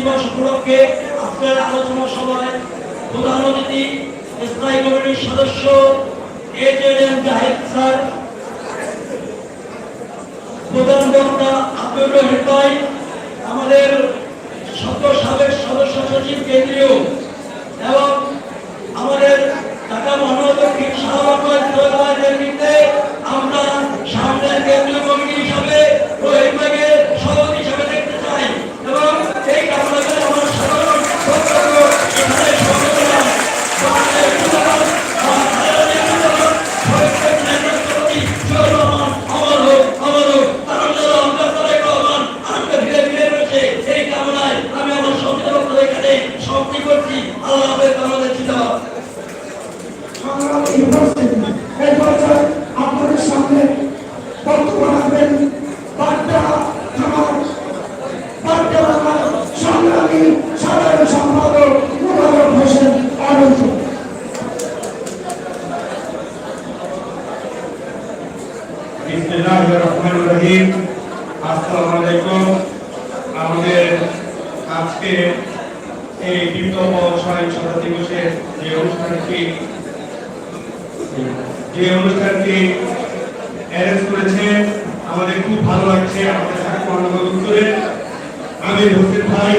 দিবস উপলক্ষে আজকের আলোচনা সভায় প্রধান অতিথি স্থায়ী কমিটির সদস্য এজেএম জাহিদ স্যার, প্রধান বক্তা আব্দুল রহিম আমাদের সকল সাবেক সদস্য সচিব কেন্দ্রীয় সংগ্রামী উপস্থিতি এই পর্যায়ে আপনাদের সামনে বক্তব্য রাখবেন বাড্ডা থানার বাড্ডা বিপ্লব সহিংসতা দিবসের যে অনুষ্ঠানটি যে অনুষ্ঠানটি অ্যারেঞ্জ করেছে, আমাদের খুব ভালো লাগছে আমির হোসেন ভাই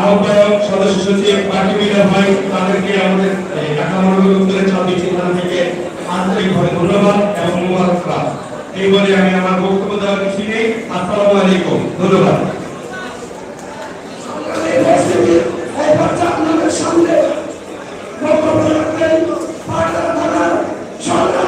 আহ্বায়ক সদস্য সচিব পার্টি ভাই, তাদেরকে আমাদের ঢাকা মহানগর উত্তরের ছাব্বিশ থেকে আন্তরিকভাবে ধন্যবাদ এবং মুবারকবাদ। এই বলে আমি আমার বক্তব্য দেওয়ার কিছু নেই। আসসালামু আলাইকুম। ধন্যবাদ।